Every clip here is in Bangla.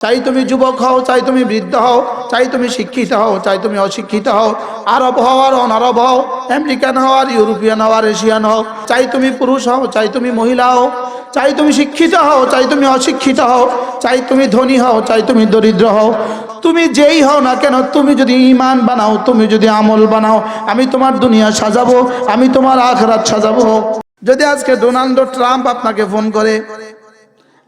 চাই তুমি যুবক হও চাই তুমি বৃদ্ধ হও চাই তুমি শিক্ষিত হও চাই তুমি অশিক্ষিত হও আরব হও আর অনারব হও আমেরিকান হও আর ইউরোপিয়ান হও আর এশিয়ান হও চাই তুমি পুরুষ হও চাই তুমি মহিলা হও চাই তুমি শিক্ষিত হও চাই তুমি অশিক্ষিত হও চাই তুমি ধনী হও চাই তুমি দরিদ্র হও তুমি যেই হও না কেন তুমি যদি ইমান বানাও তুমি যদি আমল বানাও আমি তোমার দুনিয়া সাজাবো আমি তোমার আখরাত সাজাবো যদি আজকে ডোনাল্ড ট্রাম্প আপনাকে ফোন করে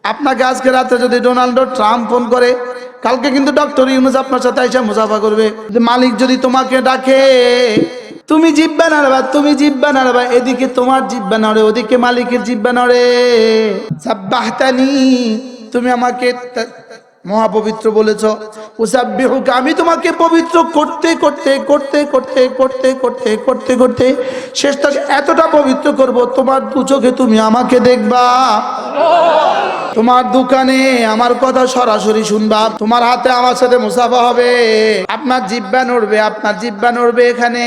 আপনাকে আজকে রাতে যদি ডোনাল্ড ট্রাম্প ফোন করে, কালকে কিন্তু ডক্টর ইউনুস আপনার সাথে এসে মুসাফা করবে। মালিক যদি তোমাকে ডাকে, তুমি জিব্বা নাড়বা তুমি জিব্বা নাড়বা এদিকে তোমার জিব্বা নড়ে ওদিকে মালিকের জিব্বা নড়ে সাব্বাহতানি তুমি আমাকে মহাপবিত্র বলেছ, উসাব্বিহুক আমি তোমাকে পবিত্র করতে করতে করতে করতে করতে করতে করতে করতে শেষটা এতটা পবিত্র করব, তোমার দু চোখে তুমি আমাকে দেখবা। তোমার দোকানে আমার কথা সরাসরি শুনবা, তোমার হাতে আমার সাথে মুসাফা হবে। আপনার জিব্বা নড়বে, আপনার জিব্বা নড়বে এখানে।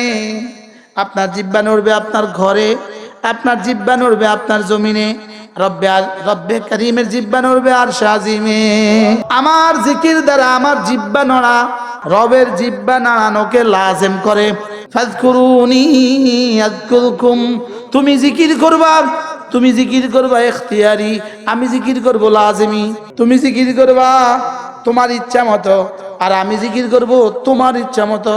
আপনার জিব্বা নড়বে আপনার ঘরে। আপনার জিব্বা নড়বে আপনার জমিনে। আর সাজিমে আমার জিকির দ্বারা আমার রবের জিব্বা নাড়ানোকে লাজেম করে। তুমি জিকির করবা, তুমি জিকির করবা এখতিয়ারি আমি জিকির করব লাজেমি। তুমি জিকির করবা তোমার ইচ্ছা মতো, আর আমি জিকির করব তোমার ইচ্ছা মতো।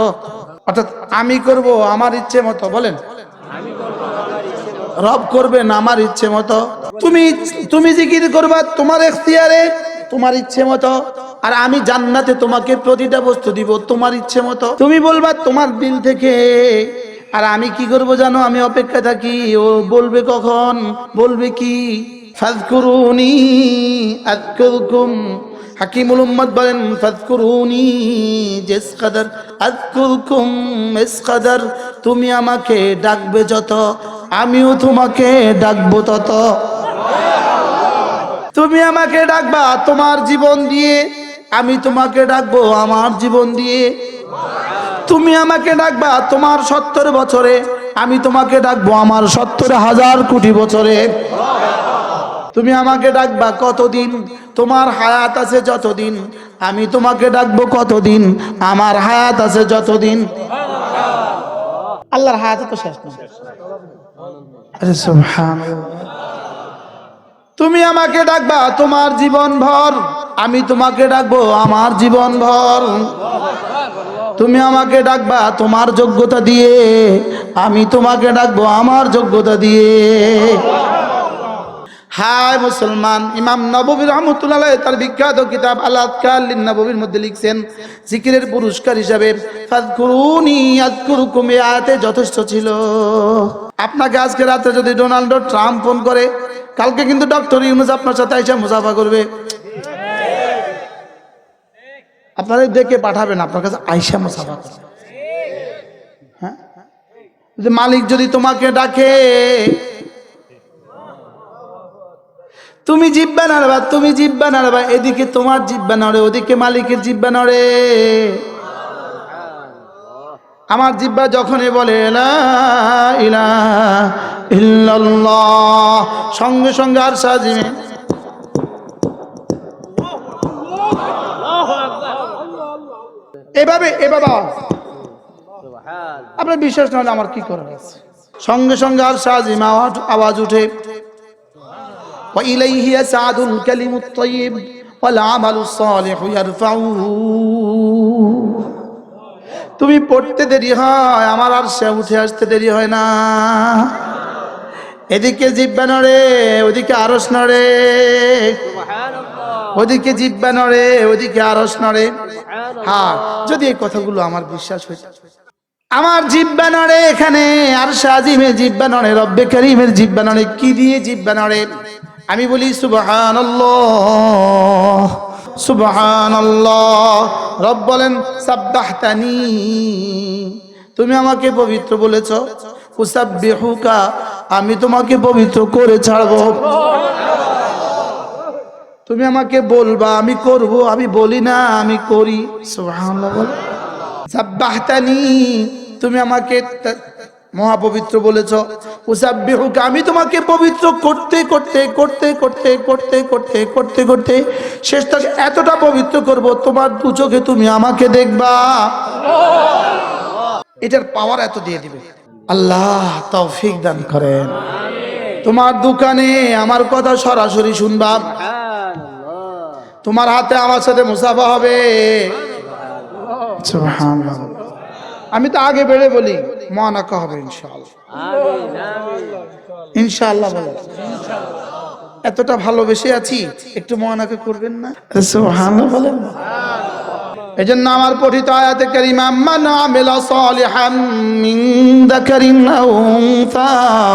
অর্থাৎ আমি করব আমার ইচ্ছে মতো, বলেন। রব করবেন আমার ইচ্ছে মতো। তুমি তুমি জিকির করবা তোমার এখতিয়ারে, তোমার ইচ্ছে মতো। আর আমি জান্নাতে তোমাকে প্রতিটা বস্তু দিব তোমার ইচ্ছে মতো। তুমি বলবা তোমার দিল থেকে। আর আমি কি করব জানো? আমি অপেক্ষা থাকি। ও বলবে কখন? বলবে কি? ফাজকুরুনি আযকুরকুম। হাকিমুল উম্মত বলেন, ফাজকুরুনি জেস কাদার আযকুরকুম ইস কাদার তুমি আমাকে ডাকবে যত। আমিও তোমাকে ডাকবো তত। তুমি আমাকে ডাকবা তোমার জীবন দিয়ে, আমি তোমাকে ডাকবো আমার জীবন দিয়ে। তুমি আমাকে ডাকবা তোমার সত্তর বছরে, আমি তোমাকে ডাকবো আমার সত্তর হাজার কোটি বছরে। তুমি আমাকে ডাকবা কতদিন, তোমার হায়াত আছে যতদিন, আমি তোমাকে ডাকবো কতদিন, আমার হায়াত আছে যতদিন। আল্লাহর হায়াত তো শেষ না তুমি আমাকে ডাকবা, তোমার জীবন ভর। আমি তোমাকে ডাকবো, আমার জীবন ভর। তুমি আমাকে ডাকবা, তোমার যোগ্যতা দিয়ে। আমি তোমাকে ডাকবো, আমার যোগ্যতা দিয়ে। হায় মুসলমান, ইমাম নববী রহমতুল্লাহ তার বিখ্যাত কিতাব আলাদকাল নববীর মধ্যে লিখছেন, জিকিরের পুরস্কার হিসাবে যথেষ্ট ছিল। আপনাকে আজকে রাতে যদি ডোনাল্ড ট্রাম্প ফোন করে, কালকে কিন্তু ডক্টর ইউনুস আপনার সাথে এসে মুসাফা করবে। আপনাদের দেখে পাঠাবেন, আপনার কাছে আইসা মুসাফা করবে। হ্যাঁ? মালিক যদি তোমাকে ডাকে, তুমি জিব্বা নাড়বা, তুমি জিব্বা নাড়বা, এদিকে তোমার জিব্বা নড়ে, ওদিকে মালিকের জিব্বা নড়ে। আমার জিব্বা যখনই বলে লা ইলাহা ইল্লাল্লাহ সঙ্গে সঙ্গে আর সাজিমে এভাবে এভাবে আওয়াজ। আপনার বিশ্বাস না হলে আমার কি করার আছে সঙ্গে সঙ্গে আর সাজিমে আওয়াজ আওয়াজ উঠে وإليه يسعد الكلم الطيب والعمل الصالح يرفعه তুমি পড়তে দেরি হয়, আমার আর সে উঠে আসতে দেরি হয় না। এদিকে জিব্বা নড়ে, ওদিকে আরস নড়ে। ওদিকে জিব্বা নড়ে, ওদিকে আরস নড়ে। হ্যাঁ যদি এই কথাগুলো আমার বিশ্বাস হয়ে আমার জিব্বা নড়ে এখানে, আর সাজিমে জিব্বা নড়ে, রব্বে করিমের জিব্বা নড়ে, কি দিয়ে জিব্বা নড়ে? আমি বলি সুবহান সুবহান রব বলেন, সাব্বাহতানি। তুমি আমাকে পবিত্র বলেছ, উসাব্বিহুকা। আমি তোমাকে পবিত্র করে ছাড়বো। তুমি আমাকে বলবা, আমি করব, আমি বলি না, আমি করি। সুবহানাল্লাহ সাব্বাহতানি। তুমি আমাকে মহাপবিত্র বলেছ উসাব্বিহুকা আমি তোমাকে পবিত্র করতে করতে করতে করতে করতে করতে করতে করতে শেষ তক এতটা পবিত্র করব তোমার দু চোখে তুমি আমাকে দেখবা। এটার পাওয়ার এত দিয়ে দিবে। আল্লাহ তৌফিক দান করেন। তোমার দোকানে আমার কথা সরাসরি শুনবা। তোমার হাতে আমার সাথে মুসাফা হবে। আমি তো আগে বেড়ে বলি মহানাকা হবে ইনশাআল্লাহ। ইনশাআল্লাহ বলে এতটা ভালোবেসে আছি একটু মহানাকা করবেন না? সুবহানাল্লাহ বলেন। এই জন্য আমার পঠিত আয়াতে কারিমা মান আমিলা সালিহাম মিন যাকারিন আও উনসা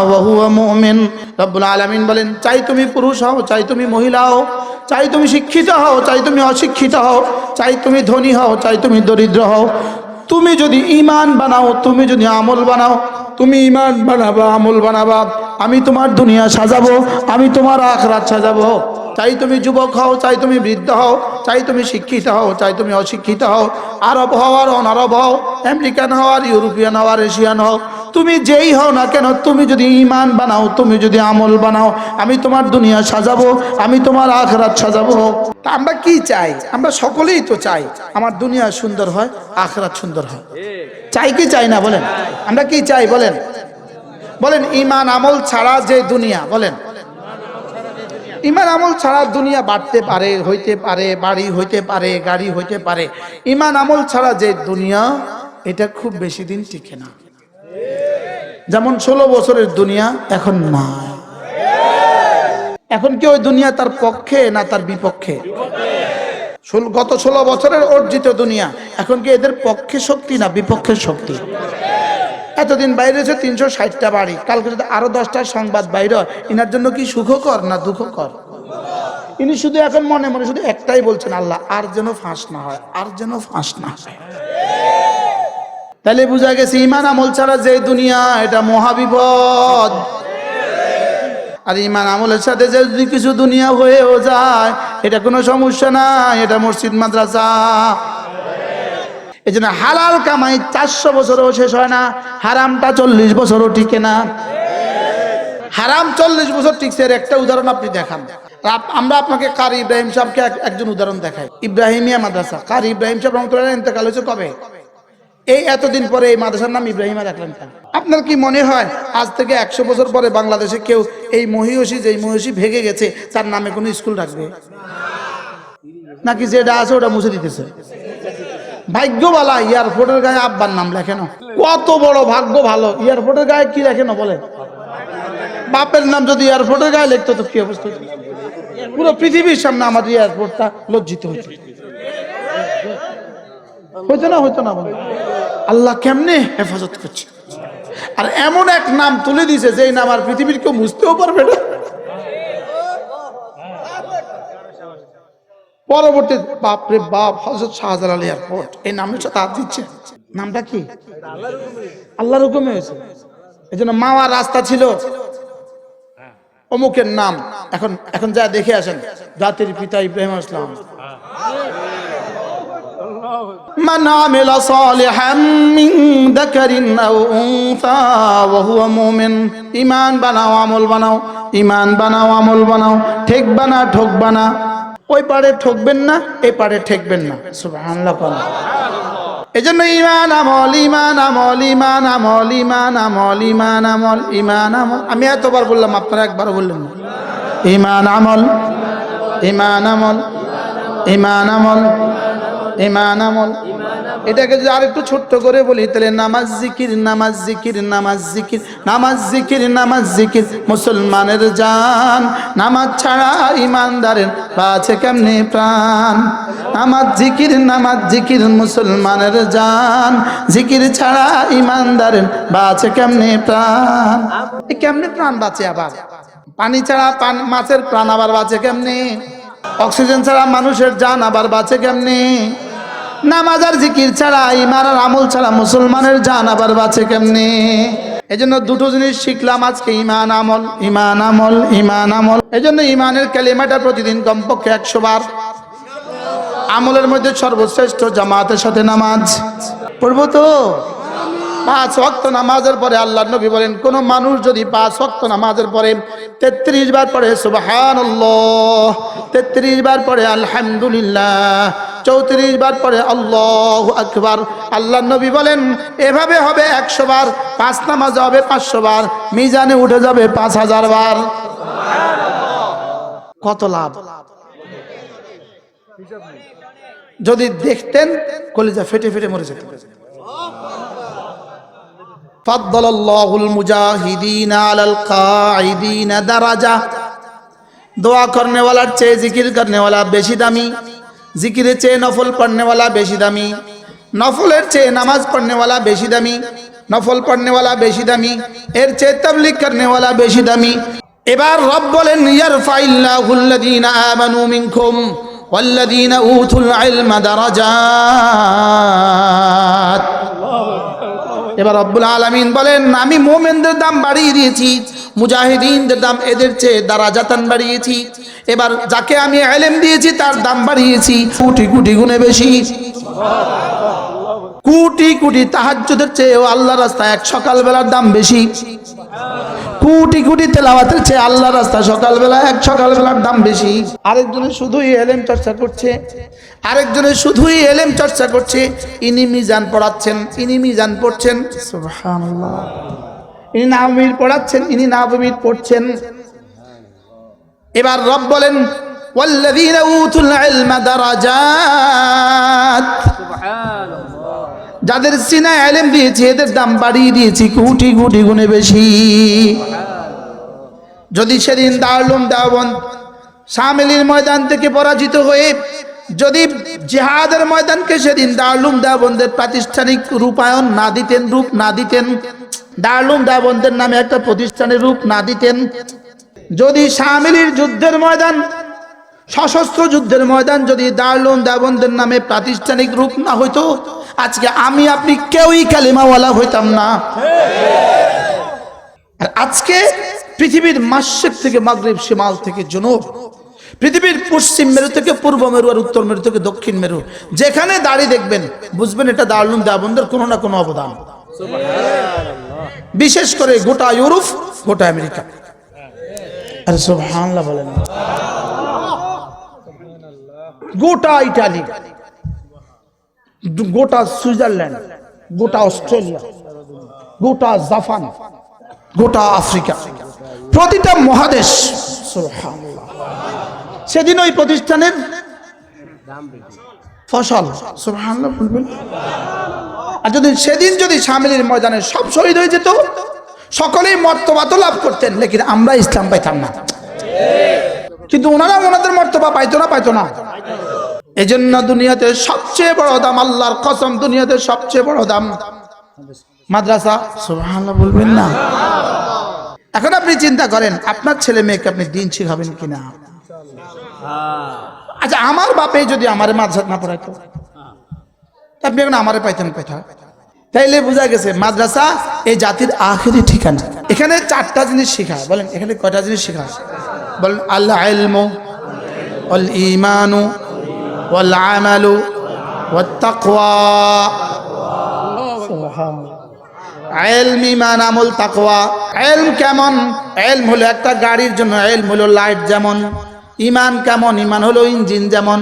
ওয়া হুয়া মুমিন। রব্বুল আলামিন বলেন চাই তুমি পুরুষ হও চাই তুমি মহিলা হও চাই তুমি শিক্ষিত হও চাই তুমি অশিক্ষিত হও চাই তুমি ধনী হও চাই তুমি দরিদ্র হও। তুমি যদি ইমান বানাও, তুমি যদি আমল বানাও, তুমি ইমান বানাবা, আমল বানাবা, আমি তোমার দুনিয়া সাজাবো, আমি তোমার আখরাত সাজাবো। চাই তুমি যুবক হও, চাই তুমি বৃদ্ধ হও, চাই তুমি শিক্ষিত হও, চাই তুমি অশিক্ষিত হও, আরব হও আর অনারব হও, আমেরিকান হও আর ইউরোপিয়ান হও আর এশিয়ান হও তুমি যেই হও না কেন, তুমি যদি ইমান বানাও, তুমি যদি আমল বানাও, আমি তোমার দুনিয়া সাজাবো, আমি তোমার আখরাত সাজাবো। তা আমরা কি চাই? আমরা সকলেই তো চাই আমার দুনিয়া সুন্দর হয়, আখরাত সুন্দর হয়। চাই কি চাই না, বলেন। আমরা কি চাই, বলেন। বলেন ইমান আমল ছাড়া যে দুনিয়া, বলেন। ইমান আমল ছাড়া দুনিয়া বাড়তে পারে, হইতে পারে, বাড়ি হইতে পারে, গাড়ি হইতে পারে। ইমান আমল ছাড়া যে দুনিয়া, এটা খুব বেশি দিন টিকে না। যেমন ষোলো বছরের দুনিয়া, এখন নাই এখন কি ওই দুনিয়া তার পক্ষে না তার বিপক্ষে? গত ষোলো বছরের অর্জিত দুনিয়া, এখন কি এদের পক্ষে শক্তি না বিপক্ষের শক্তি? এতদিন বাইরে হচ্ছে তিনশো ষাটটা বাড়ি, কালকে যদি আরও দশটা সংবাদ বাইরে ইনার জন্য কি সুখকর না দুঃখকর? ইনি শুধু এখন মনে মনে শুধু একটাই বলছেন, আল্লাহ, আর যেন ফাঁস না হয়, আর যেন ফাঁস না হয়। তাহলে বোঝা গেছে ইমান আমল ছাড়া যে দুনিয়া, এটা মহাবিপদ। আর ইমান আমলের সাথে যে যদি কিছু দুনিয়া হয়েও যায়, এটা কোনো সমস্যা না এটা মসজিদ, মাদ্রাসা। এই জন্য হালাল কামাই চারশো বছরও শেষ হয় না, হারামটা চল্লিশ বছরও টিকে না। হারাম চল্লিশ বছর টিকছে, এর একটা উদাহরণ আপনি দেখান। আমরা আপনাকে কারি ইব্রাহিম সাহেবকে এক- একজন উদাহরণ দেখাই। ইব্রাহিমিয়া মাদ্রাসা। কারি ইব্রাহিম সাহেব রহমতুল্লাহ ইন্তেকাল হয়েছে কবে? এই এতদিন পরে এই মাদ্রাসার নাম ইব্রাহিমা রাখলেন কেন আপনার কি মনে হয় আজ থেকে একশো বছর পরে বাংলাদেশে কেউ এই মহিষী যে মহিষী ভেঙে গেছে, তার নামে কোনো স্কুল রাখবে নাকি যেটা আছে ওটা মুছে দিতেছে? ভাগ্যবালা, এয়ারপোর্টের গায়ে আব্বার নাম লেখেন কত বড় ভাগ্য ভালো। এয়ারপোর্টের গায়ে কি লেখেন বলে বাপের নাম যদি এয়ারপোর্টের গায়ে লিখতো, তো কি অবস্থা পুরো পৃথিবীর সামনে আমাদের এয়ারপোর্টটা লজ্জিত হতো হইতো না হইতো না বলে আল্লাহ কেমনে হেফাজত করছে? আর এমন এক নাম তুলে দিছে যে নাম আর পৃথিবীর কেউ বুঝতেও পারবে না। পরবর্তী বাপরে বাপ হজরত শাহজালাল এয়ারপোর্ট এই নামের সাথে হাত দিচ্ছে। নামটা কি? আল্লাহর হুকুমে হয়েছে। এই জন্য মাওয়ার রাস্তা ছিল। অমুকের নাম। এখন এখন যা দেখে আসেন, জাতির পিতা ইব্রাহিম ইসলাম من عمل صالحا من ذكر أو أنثى وهو مؤمن ইমান বানাও আমল বানাও ইমান বানাও আমল বানাও ঠেক বানা ঠোক বানা ওই পারে ঠকবেন না এই পারে ঠেকবেন না সুবহানাল্লাহ বলেন। এই জন্য ইমান আমল ইমান আমল ইমান আমল ইমান আমল ইমান আমল ইমান আমল আমি এতবার বললাম আপনারা একবার বললেন না। ইমান আমল ইমান আমল ইমান আমল ইমান আমল। এটাকে যদি আরেকটু ছোট্ট করে বলি, তাহলে নামাজ জিকির নামাজ জিকির নামাজ জিকির নামাজ জিকির নামাজ জিকির। মুসলমানের জান, নামাজ ছাড়া ইমানদারের বাঁচে কেমনে প্রাণ? নামাজ জিকির নামাজ জিকির, মুসলমানের জান, জিকির ছাড়া ইমানদারের বাঁচে কেমনে প্রাণ? কেমনে প্রাণ বাঁচে আবার? পানি ছাড়া মাছের প্রাণ আবার বাঁচে কেমনে? অক্সিজেন ছাড়া মানুষের জান আবার বাঁচে কেমনি? নামাজ আর জিকির ছাড়া ইমান আর আমল ছাড়া মুসলমানের জান আবার বাঁচে কেমনি? এই জন্য দুটো জিনিস শিখলাম আজকে ইমান আমল ইমান আমল ইমান আমল। এই জন্য ইমানের ক্যালিমাটা প্রতিদিন কমপক্ষে একশো বার। আমলের মধ্যে সর্বশ্রেষ্ঠ জামাতের সাথে নামাজ। পড়ব তো? পাঁচ ওয়াক্ত নামাজের পরে আল্লাহ নবী বলেন, কোন মানুষ যদি পাঁচ ওয়াক্ত নামাজের পরে তেত্রিশ বার পরে সুবাহান তেত্রিশ বার পরে আলহামদুলিল্লাহ, চৌত্রিশ বার পরে আল্লাহ আকবার আল্লাহ নবী বলেন, এভাবে হবে একশো বার, পাঁচ নামাজ হবে পাঁচশো বার, মিজানে উঠে যাবে পাঁচ হাজার বার। কত লাভ? যদি দেখতেন, কলিজা ফেটে ফেটে মরে যেত। فضل الله المجاهدين على القاعدين درجة দোয়া করনেওয়ালার চেয়ে জিকির করনেওয়ালা বেশি দামি। জিকিরের চেয়ে নফল পড়নেওয়ালা বেশি দামি। নফলের চেয়ে নামাজ পড়নেওয়ালা বেশি দামি। নফল পড়নেওয়ালা বেশি দামি। এর চেয়ে তাবলিক করনেওয়ালা বেশি দামি। এবার রব বলেন, ইয়ারফাইল্লাহুল্লাযীনা আমানু মিনকুম ওয়াল্লাযীনা উতুল ইলমা দারাজাত। আল্লাহু এবার রব্বুল আলমিন বলেন, আমি মোমেনদের দাম বাড়িয়ে দিয়েছি, মুজাহিদিনদের দাম এদের চেয়ে দ্বারা দারাজাতান বাড়িয়েছি। এবার যাকে আমি এলেম দিয়েছি, তার দাম বাড়িয়েছি। কুটি কুটি গুণে বেশি। কুটি কুটি তাহাজ্যদের চেয়েও আল্লাহ রাস্তায় এক সকালবেলার দাম বেশি। কোটি কোটি তেলাওয়াতের চেয়ে আল্লাহ রাস্তা সকালবেলা এক সকালবেলার দাম বেশি আরেকজনের শুধুই এলেম চর্চা করছে আরেকজনের শুধুই এলেম চর্চা করছে ইনি মিজান পড়াচ্ছেন ইনি মিজান পড়ছেন সুবহানাল্লাহ ইনি নাবির পড়াচ্ছেন ইনি নাবির পড়ছেন এবার রব বলেন والذين اوتوا العلم درجات যাদের সিনা এলেম দিয়েছি এদের দাম বাড়িয়ে দিয়েছি কোটি কোটি গুণে বেশি যদি সেদিন দারুম দাওবন সামিলির ময়দান থেকে পরাজিত হয়ে, যদি জেহাদের ময়দানকে সেদিন দারুম দাবন্দের প্রাতিষ্ঠানিক রূপায়ণ না দিতেন, রূপ না দিতেন দারুম দাবন্দের নামে একটা প্রতিষ্ঠানের রূপ না দিতেন, যদি সামিলির যুদ্ধের ময়দান, সশস্ত্র যুদ্ধের ময়দান যদি দারুম দাবন্দের নামে প্রাতিষ্ঠানিক রূপ না হইতো, আজকে আমি, আপনি কেউই কালিমাওয়ালা হইতাম না। আর আজকে পৃথিবীর মাসিক থেকে মাগরিব শিমাল থেকে জনুব পৃথিবীর পশ্চিম মেরু থেকে পূর্ব মেরু আর উত্তর মেরু থেকে দক্ষিণ মেরু যেখানে দাঁড়িয়ে দেখবেন বুঝবেন এটা দারুণ দেওয়াবন্দের কোনো না কোনো অবদান। বিশেষ করে গোটা ইউরোপ গোটা আমেরিকা। আরে সুবহানাল্লাহ বলেন। গোটা ইটালি গোটা সুইজারল্যান্ড গোটা অস্ট্রেলিয়া গোটা জাপান গোটা আফ্রিকা। প্রতিটা মহাদেশ। সেদিন ওই প্রতিষ্ঠানের ফসল। আর যদি সেদিন যদি সামিলির ময়দানে সব শহীদ হয়ে যেত সকলেই মর্তবা তো লাভ করতেন লেকিন আমরা ইসলাম পাইতাম না। কিন্তু ওনারা ওনাদের মর্তবা পাইতো না পাইতো না। এজন্য দুনিয়াতে সবচেয়ে বড় দাম আল্লাহর কসম দুনিয়াতে সবচেয়ে বড় দাম। মাদ্রাসা। সুবহানাল্লাহ বলবেন না। এখন আপনি চিন্তা করেন আপনার ছেলে মেয়েকে আপনি দিন শিখাবেন কিনা? আচ্ছা আমার বাপে যদি আমার মাদ্রাসা না পড়াইতো আপনি এখন আমারে পাইতেন কোথা তাইলে বোঝা গেছে মাদ্রাসা এই জাতির আখেরি ঠিকানা। এখানে চারটা জিনিস শেখায় বলেন এখানে কয়টা জিনিস শেখায় বলেন আল্লাহ ইলমু ওয়াল ইমানু ওয়াল আমালু ওয়াত তাকওয়া। এলম ইমান আমল তাকওয়া। এলম কেমন? এলম হলো একটা গাড়ির জন্য, এলম হলো লাইট যেমন, ইমান কেমন? ইমান হলো ইঞ্জিন যেমন,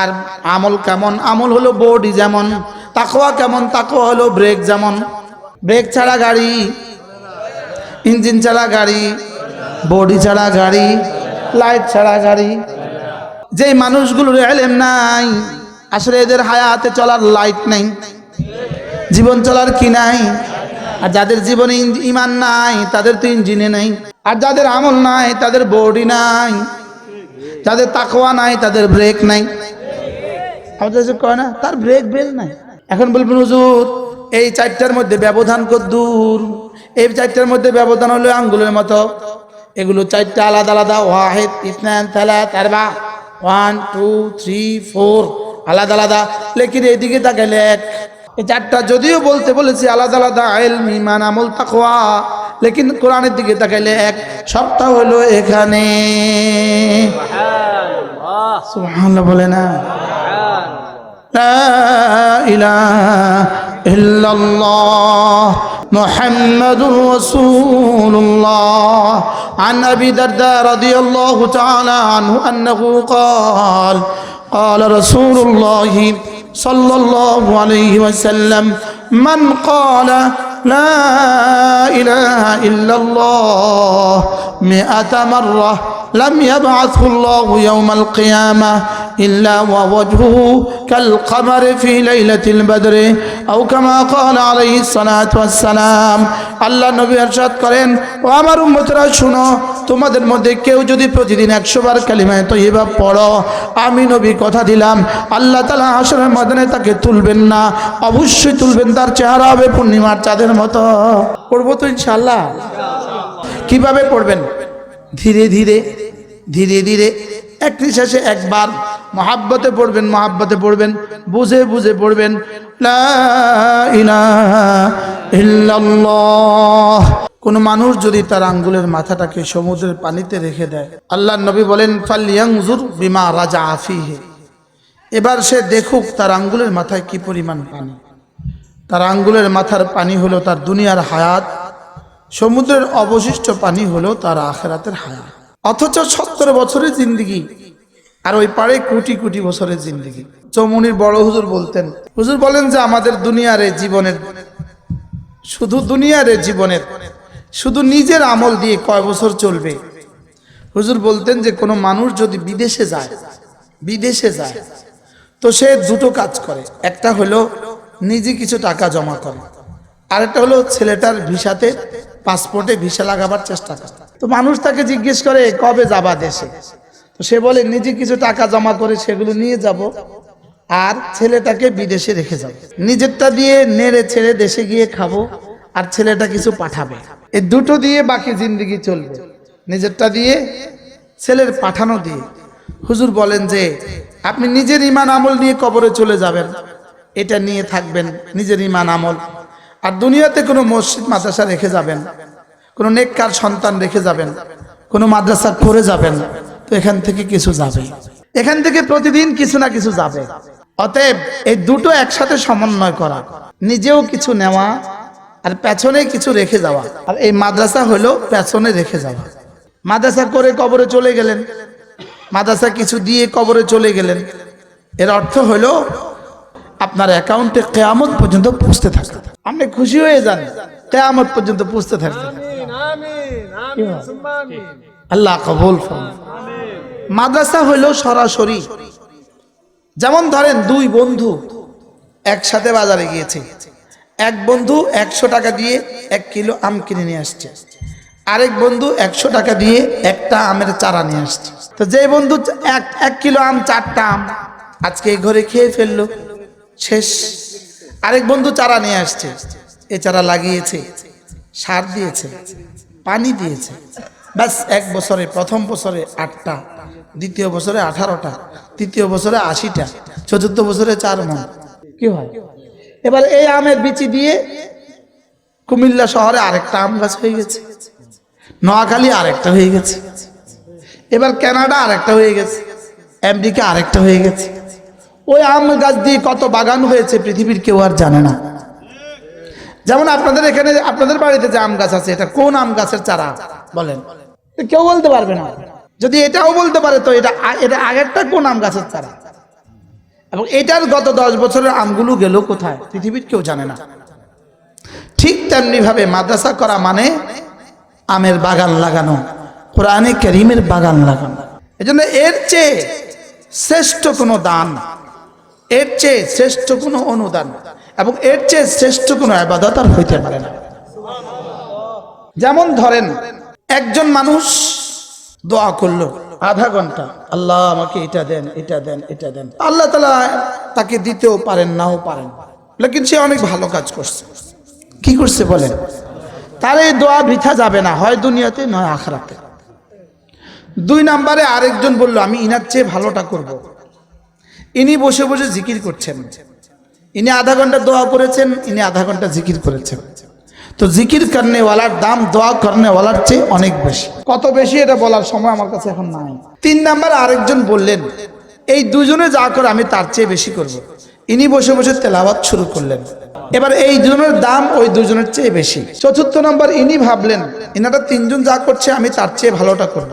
আর আমল কেমন? আমল হলো বডি যেমন, তাকওয়া কেমন? তাকওয়া হলো ব্রেক যেমন। ব্রেক ছাড়া গাড়ি, ইঞ্জিন ছাড়া গাড়ি, বডি ছাড়া গাড়ি, লাইট ছাড়া গাড়ি। যেই মানুষগুলোর এলেম নাই, আসলে এদের হায়াতে চলার লাইট নেই, জীবন চলার কি নাই আর যাদের জীবনে ইমান নাই, তাদের তো ইঞ্জিনে নাই। আর যাদের আমল নাই, তাদের বডি নাই। যাদের তাকোয়া নাই, তাদের ব্রেক নাই। আমাদের কয় না, তার ব্রেক বেল নাই। এখন বলবেন, হুজুর, এই চারটার মধ্যে ব্যবধান কত দূর এই চারটার মধ্যে ব্যবধান হলো আঙ্গুলের মতো। এগুলো চারটা আলাদা আলাদা, ওয়াহেদ, ইসনান তালাত আরবা। ওয়ান, টু, থ্রি, ফোর, আলাদা আলাদা। লেকিন এইদিকে তাকাইলে এক। এই চারটা যদিও বলতে বলেছি আলাদা আলাদা আইল ইমান আমল তাকওয়া লেকিন কোরআনের দিকে তাকাইলে এক সবটা হলো এখানে সুবহানাল্লাহ বলে না لا إله إلا الله محمد رسول الله عن أبي درداء رضي الله تعالى عنه أنه قال قال رسول الله صلى الله عليه وسلم من قال لا إله إلا الله مئة مرة لم يبعثه الله يوم القيامة إلا ووجهه كالقمر في ليلة البدر. আউকামা কল আলাই সালাম আল্লাহ নবী হরসাদ করেন, ও আমার উম্মতরা, শুনো, তোমাদের মধ্যে কেউ যদি প্রতিদিন একশোবার কালিমায় এবার পড়ো, আমি নবী কথা দিলাম, আল্লাহ তালা আসরের ময়দানে তাকে তুলবেন না, অবশ্যই তুলবেন, তার চেহারা হবে পূর্ণিমার চাঁদের মতো। পড়ব তো ইনশাল্লাহ কীভাবে পড়বেন? ধীরে ধীরে ধীরে ধীরে এক নিঃশ্বাসে একবার মহাব্বতে পড়বেন মহাব্বতে পড়বেন, বুঝে বুঝে পড়বেন। কোন মানুষ যদি তার আঙ্গুলের মাথাটাকে সমুদ্রের পানিতে রেখে দেয় আল্লাহ নবী বলেন ফালিয়াংজুর বিমা রাজা আফিহে এবার সে দেখুক তার আঙ্গুলের মাথায় কি পরিমাণ পানি। তার আঙ্গুলের মাথার পানি হলো তার দুনিয়ার হায়াত, সমুদ্রের অবশিষ্ট পানি হলো তার আখেরাতের হায়াত। অথচ সত্তর বছরের জিন্দিগি আর ওই পারে কোটি কোটি বছরের জিন্দিগি। চৌমনির বড় হুজুর বলতেন, হুজুর বলেন যে আমাদের দুনিয়ার জীবনের, শুধু দুনিয়ার জীবনের, শুধু নিজের আমল দিয়ে কয় বছর চলবে? হুজুর বলতেন যে কোনো মানুষ যদি বিদেশে যায় বিদেশে যায়, তো সে দুটো কাজ করে। একটা হলো নিজে কিছু টাকা জমা করে, আরেকটা হলো ছেলেটার ভিসাতে পাসপোর্টে ভিসা লাগাবার চেষ্টা করে। তো মানুষ তাকে জিজ্ঞেস করে, কবে যাবা দেশে? সে বলে, নিজে কিছু টাকা জমা করে সেগুলো নিয়ে যাব আর ছেলেটাকে বিদেশে রেখে যাব। নিজেরটা দিয়ে নেড়ে ছেড়ে দেশে গিয়ে খাব আর ছেলেটা কিছু পাঠাবে। এই দুটো দিয়ে বাকি জিন্দগি চলবে। নিজেরটা দিয়ে ছেলের পাঠানো দিয়ে। হুজুর বলেন যে, আপনি নিজের ইমান আমল নিয়ে কবরে চলে যাবেন। এটা নিয়ে থাকবেন নিজের ইমান আমল। আর দুনিয়াতে কোনো মসজিদ, মাদ্রাসা রেখে যাবেন। কোনো নেককার সন্তান রেখে যাবেন। কোনো মাদ্রাসা করে যাবেন। এখান থেকে কিছু যাবে। এখান থেকে প্রতিদিন কিছু না কিছু যাবে। অতএব এই দুটো একসাথে সমন্বয় করা। নিজেও কিছু নেওয়া আর পেছনে কিছু রেখে যাওয়া। আর এই মাদ্রাসা হলো পেছনে রেখে যাওয়া। মাদ্রাসা করে কবরে চলে গেলেন। মাদ্রাসা কিছু দিয়ে কবরে চলে গেলেন। এর অর্থ হলো আপনার অ্যাকাউন্টে কেয়ামত পর্যন্ত পুষতে থাকবে আপনি খুশি হয়ে যান কেয়ামত পর্যন্ত পুষতে থাকবে আল্লাহ কবুল। মাদ্রাসা হইল সরাসরি। যেমন ধরেন দুই বন্ধু একসাথে বাজারে গিয়েছে। এক বন্ধু একশো টাকা দিয়ে এক কিলো আম কিনে নিয়ে আসছে। আরেক বন্ধু একশো টাকা দিয়ে একটা আমের চারা নিয়ে আসছে। তো যে বন্ধু এক এক কিলো আম, চারটা আম আজকে এই ঘরে খেয়ে ফেলল। শেষ। আরেক বন্ধু চারা নিয়ে আসছে। এ চারা লাগিয়েছে, সার দিয়েছে, পানি দিয়েছে। ব্যাস, এক বছরে, প্রথম বছরে আটটা। দ্বিতীয় বছরে আঠারোটা, তৃতীয় বছরে আশিটা, চতুর্থ বছরে চার মন। কি হয়? এবার এই আমের বিচি দিয়ে কুমিল্লা শহরে আরেকটা আম গাছ হয়ে গেছে। নোয়াখালী আরেকটা হয়ে গেছে। এবার কানাডা আরেকটা হয়ে গেছে। আমেরিকা আরেকটা হয়ে গেছে। ওই আম গাছ দিয়ে কত বাগান হয়েছে পৃথিবীর কেউ আর জানে না। যেমন আপনাদের এখানে, আপনাদের বাড়িতে যে আম গাছ আছে, এটা কোন আম গাছের চারা? বলেন। কেউ বলতে পারবে না। যদি এটাও বলতে পারে, তো এটা এটা আগেরটা কোন আম গাছের চারা? এবং এটার গত দশ বছরের আমগুলো গেল কোথায়? পৃথিবীর কেউ জানে না। ঠিক তেমনি ভাবে মাদ্রাসা করা মানে আমের বাগান লাগানো, কোরআনে করিমের বাগান লাগানো। এজন্য এর চেয়ে শ্রেষ্ঠ কোনো দান, এর চেয়ে শ্রেষ্ঠ কোনো অনুদান এবং এর চেয়ে শ্রেষ্ঠ কোনো আবাদত আর হইতে পারে না। যেমন ধরেন, একজন মানুষ দোয়া করল। আধা ঘণ্টা। আল্লাহ আমাকে এটা দেন এটা দেন এটা দেন। আল্লাহ তালা তাকে দিতেও পারেন, নাও পারেন। লেকিন সে অনেক ভালো কাজ করছে। কি করছে বলেন? তার এই দোয়া বৃথা যাবে না, হয় দুনিয়াতে, নয় আখরাতে। দুই নাম্বারে আরেকজন বলল, আমি ইনার চেয়ে ভালোটা করব। ইনি বসে বসে জিকির করছেন। ইনি আধা ঘণ্টা দোয়া করেছেন ইনি আধা ঘণ্টা জিকির করেছেন। তো জিকির করনেওয়ালার দাম দোয়া করনেওয়ালার চেয়ে অনেক বেশি। কত বেশি এটা বলার সময় আমার কাছে এখন নাই। তিন নাম্বার আরেকজন বললেন এই দুজনে যা করে আমি তার চেয়ে বেশি করব। ইনি বসে বসে তেলাওয়াত শুরু করলেন। এবার এই দুজনের দাম ওই দুজনের চেয়ে বেশি। চতুর্থ নম্বর ইনি ভাবলেন ইনারা তিনজন যা করছে আমি তার চেয়ে ভালোটা করব।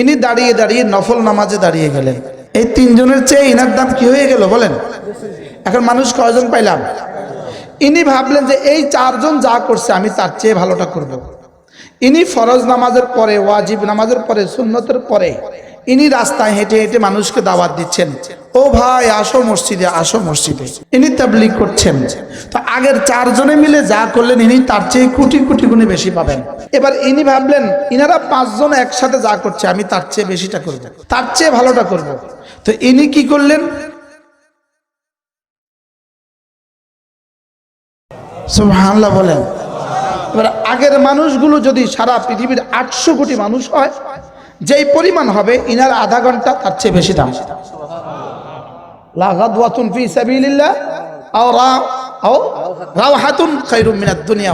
ইনি দাঁড়িয়ে দাঁড়িয়ে নফল নামাজে দাঁড়িয়ে গেলেন। এই তিনজনের চেয়ে ইনার দাম কি হয়ে গেল বলেন? এখন মানুষ কয়জন পাইলাম? ইনি ভাবলেন যে এই চারজন যা করছে আমি তার চেয়ে ভালোটা করব। ইনি ফরজ নামাজের পরে, ওয়াজিব নামাজের পরে, সুন্নতের পরে ইনি রাস্তায় হেঁটে হেঁটে মানুষকে দাওয়াত দিচ্ছেন, ও ভাই, আসো মসজিদে আসো মসজিদে। ইনি তাবলিগ করছেন। তো আগের চারজনে মিলে যা করলেন, ইনি তার চেয়ে কোটি কোটি গুণে বেশি পাবেন। এবার ইনি ভাবলেন, ইনারা পাঁচজন একসাথে যা করছে, আমি তার চেয়ে বেশিটা করব, তার চেয়ে ভালোটা করব। তো ইনি কি করলেন? সুবহানাল্লাহ বলেন। এবার আগের মানুষগুলো যদি সারা পৃথিবীর আটশো কোটি মানুষ হয়, যেই পরিমাণ হবে, ইনার আধা ঘণ্টা তার চেয়ে বেশি দাম। আও রা, আও দুনিয়া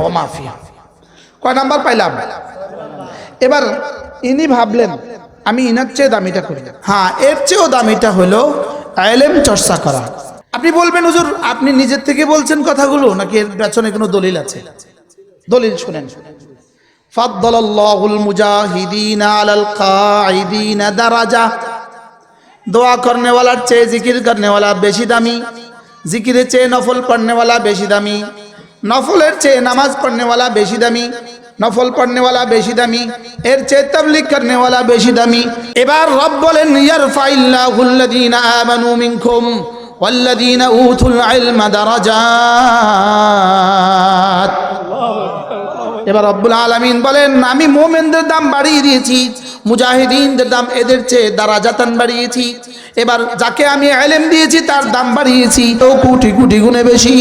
কয় নাম্বার পাইলাম? এবার ইনি ভাবলেন, আমি ইনার চেয়ে দামিটা করি। হ্যাঁ এর চেয়েও দামিটা হলো আইলেম চর্চা করা। আপনি বলবেন, হুজুর, আপনি নিজের থেকে বলছেন কথাগুলো, নাকি এর পেছনে কোনো দলিল আছে? দলিল শুনেন। فضل الله المجاهدين على القاعدين درجه দোয়া করনে ওয়ালার চেয়ে জিকির করনে ওয়ালা বেশি দামি। জিকিরের চেয়ে নফল পড়নে ওয়ালা বেশি দামি। নফলের চেয়ে নামাজ পড়নে ওয়ালা বেশি দামি। নফল পড়নে ওয়ালা বেশি দামি। এর চেয়ে তাবলিগ করনে ওয়ালা বেশি দামি। এবার রব বলেন, ইয়ারফাইল্লাহুল্লাযীনা আমানু মিনকুম। والذين اوتوا العلم درجات এবার রব্বুল আলমিন বলেন আমি মোমেনদের দাম বাড়িয়ে দিয়েছি মুজাহিদিনদের দাম এদের চেয়ে দারাজাতান বাড়িয়েছি এবার যাকে আমি এলেম দিয়েছি তার দাম বাড়িয়েছি তো কোটি কোটি গুণে বেশি